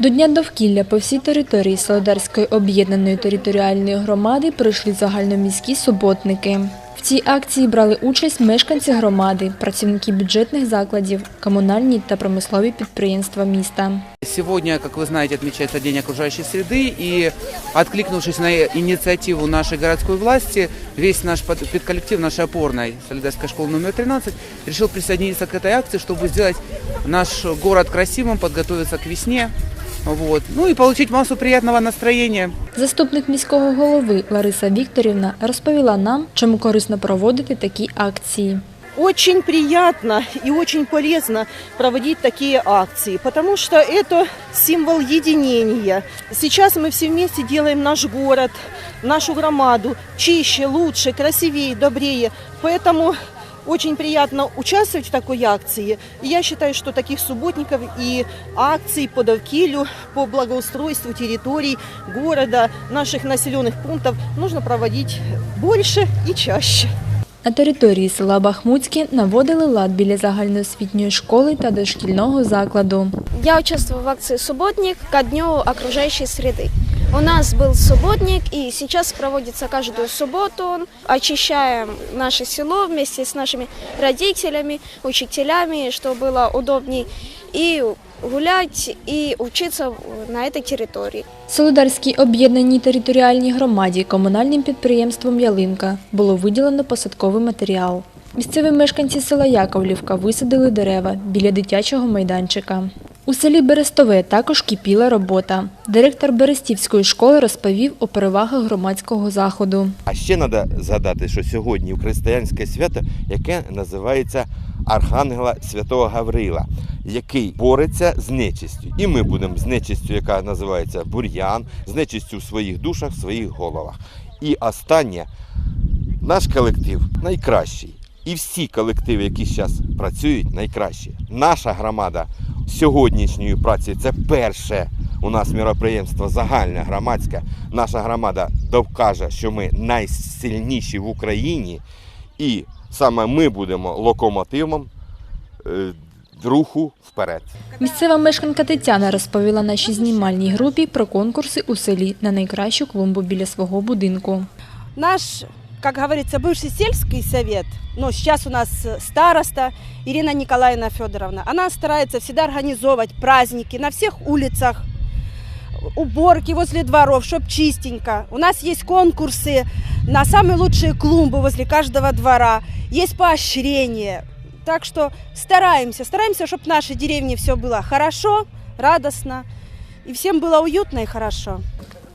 До Дня довкілля по всій території Солодарської об'єднаної територіальної громади прийшли загальноміські суботники. В цій акції брали участь мешканці громади, працівники бюджетних закладів, комунальні та промислові підприємства міста. Сегодня, как вы знаете, отмечается День окружающей среды, и откликнувшись на инициативу нашей городской власти, весь наш под- педколлектив нашей опорной Солидарской школы номер 13 решил присоединиться к этой акции, чтобы сделать наш город красивым, подготовиться к весне, вот, ну и получить массу приятного настроения. Заступник міського голови Лариса Вікторівна розповіла нам, чому корисно проводити такі акції. Очень приятно и очень полезно проводить такие акции, потому что это символ единения. Сейчас мы все вместе делаем наш город, нашу громаду чище, лучше, красивее, добрее. Поэтому очень приятно участвовать в такой акции. И я считаю, что таких субботников и акций по довкилю, по благоустройству территорий города, наших населенных пунктов нужно проводить больше и чаще. На території села Бахмутське наводили лад біля загальноосвітньої школи та дошкільного закладу. Я участвовала в акции «Субботник» ко дню окружающей среды. У нас был субботник, и сейчас проводится каждую субботу. он. Очищаем наше село вместе с нашими родителями, учителями, чтобы было удобней и гулять, и учиться на этой территории. Солидарській об'єднаній територіальній громаді комунальним підприємством Ялинка було виділено посадковий матеріал. Місцеві мешканці села Яковлівка висадили дерева біля дитячого майданчика. У селі Берестове також кипіла робота. Директор Берестівської школи розповів о перевагах громадського заходу. А ще треба згадати, що сьогодні християнське свято, яке називається Архангела Святого Гаврила, який бореться з нечистю. І ми будемо з нечистю, яка називається бур'ян, з нечистю в своїх душах, в своїх головах. І останнє, наш колектив найкращий. І всі колективи, які зараз працюють, найкращі. Наша громада сьогоднішньої праці це перше у нас міроприємство загальне громадське. Наша громада довкаже, що ми найсильніші в Україні, і саме ми будемо локомотивом е, руху вперед. Місцева мешканка Тетяна розповіла нашій знімальній групі про конкурси у селі на найкращу клумбу біля свого будинку. Наш, как говорится, бывший сельский совет, но сейчас у нас э, староста Ирина Николаевна Федоровна, она старается всегда организовывать праздники на всех улицах, уборки возле дворов, чтоб чистенько. У нас есть конкурсы на самые лучшие клумбы возле каждого двора, есть поощрение. Так что стараемся, стараемся, чтобы в нашей деревне все было хорошо, радостно, и всем было уютно и хорошо.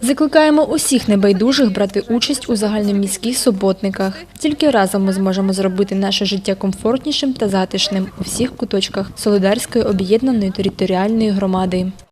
Закликаємо усіх небайдужих брати участь у загальноміських суботниках. Тільки разом ми зможемо зробити наше життя комфортнішим та затишним у всіх куточках Солидарської об'єднаної територіальної громади.